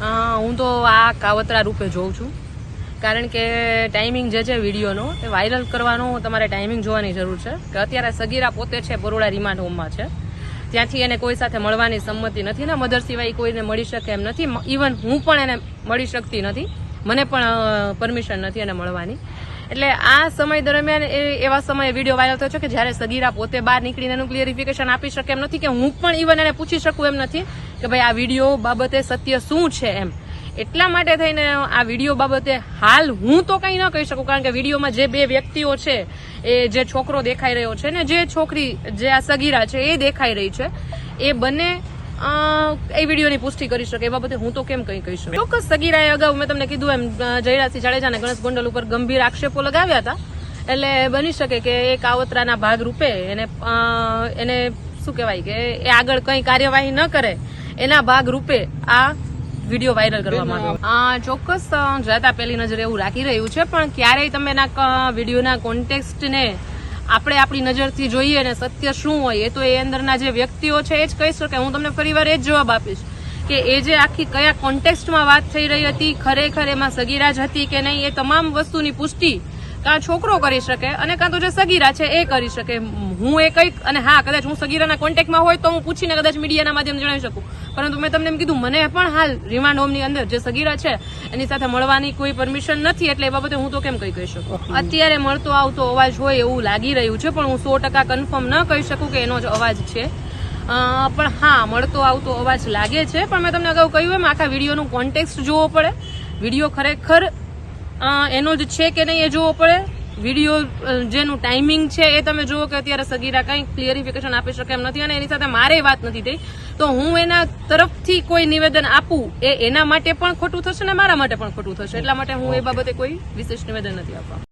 હું તો આ કાવતરા રૂપે જોઉં છું. કારણ કે ટાઈમિંગ જે છે વિડીયોનો એ વાયરલ કરવાનો તમારે ટાઈમિંગ જોવાની જરૂર છે. કે અત્યારે સગીરા પોતે છે બરોડા રિમાન્ડ હોમમાં છે. ત્યાંથી એને કોઈ સાથે મળવાની સંમતિ નથી ને મધર સિવાય કોઈને મળી શકે એમ નથી. ઇવન હું પણ એને મળી શકતી નથી. મને પણ પરમિશન નથી એને મળવાની. એટલે આ સમય દરમિયાન એવા સમયે વીડિયો વાયરલ થયો છે કે જ્યારે સગીરા પોતે બહાર નીકળીને એનું ક્લિયરિફિકેશન આપી શકે એમ નથી કે હું પણ ઇવન એને પૂછી શકું એમ નથી કે ભાઈ આ વીડિયો બાબતે સત્ય શું છે એમ. એટલા માટે થઈને આ વીડિયો બાબતે હાલ હું તો કંઈ ન કહી શકું કારણ કે વિડીયોમાં જે બે વ્યક્તિઓ છે એ જે છોકરો દેખાઈ રહ્યો છે ને જે છોકરી જે આ સગીરા છે એ દેખાઈ રહી છે એ બંને એ વિડીયોની પુષ્ટિ કરી શકે એ બાબતે હું તો કેમ કંઈ કહી શકું? ચોક્કસ સગીરાએ અગાઉ મેં તમને કીધું એમ જયરાજસિંહ જાડેજાને ગણેશ ગોંડલ ઉપર ગંભીર આક્ષેપો લગાવ્યા હતા. એટલે બની શકે કે એ કાવતરાના ભાગ રૂપે એને એને શું કહેવાય કે એ આગળ કંઈ કાર્યવાહી ન કરે એના ભાગરૂપે આ વીડિયો વાયરલ કરવામાં આવ્યો. ચોક્કસ જોતા જાતા પહેલી નજરે એવું રાખી રહ્યું છે પણ ક્યારેય તમે એના વિડીયોના કોન્ટેક્સ્ટને આપણે આપણી નજરથી જોઈએ ને સત્ય શું હોય એ તો એ અંદરના જે વ્યક્તિઓ છે એ જ કહી શકે હું તમને ફરીવાર એ જ જવાબ આપીશ કે એ જે આખી કયા કોન્ટેક્સ્ટમાં વાત થઈ રહી હતી, ખરેખર એમાં સગીરાજ હતી કે નહીં, એ તમામ વસ્તુની પુષ્ટિ કાં છોકરો કરી શકે અને કાં તો જે સગીરા છે એ કરી શકે. હું એ કંઈક અને હા કદાચ હું સગીરાના કોન્ટેક્ટમાં હોય તો હું પૂછીને કદાચ મીડિયાના માધ્યમ જણાવી શકું. પરંતુ મેં તમને એમ કીધું મને પણ હાલ રિમાન્ડ હોમની અંદર જે સગીરા છે એની સાથે મળવાની કોઈ પરમિશન નથી એટલે એ બાબતે હું તો કેમ કંઈ કહી શકું? અત્યારે મળતો આવતો અવાજ હોય એવું લાગી રહ્યું છે પણ હું સો ટકા કન્ફર્મ ન કહી શકું કે એનો જ અવાજ છે. પણ હા મળતો આવતો અવાજ લાગે છે પણ મેં તમને અગાઉ કહ્યું એમ આખા વિડીયોનું કોન્ટેક્સ્ટ જોવો પડે. વીડિયો ખરેખર એનો જ છે કે નહીં એ જોવો પડે? વીડિયો જેનું ટાઈમિંગ છે એ તમે જુઓ કે અત્યારે સગીરા કંઈ ક્લિયરિફિકેશન આપી શકે એમ નથી અને એની સાથે મારે વાત નથી થઈ. તો હું એના તરફથી કોઈ નિવેદન આપું એ એના માટે પણ ખોટું થશે ને મારા માટે પણ ખોટું થશે? એટલા માટે હું એ બાબતે કોઈ વિશેષ નિવેદન નથી આપવા.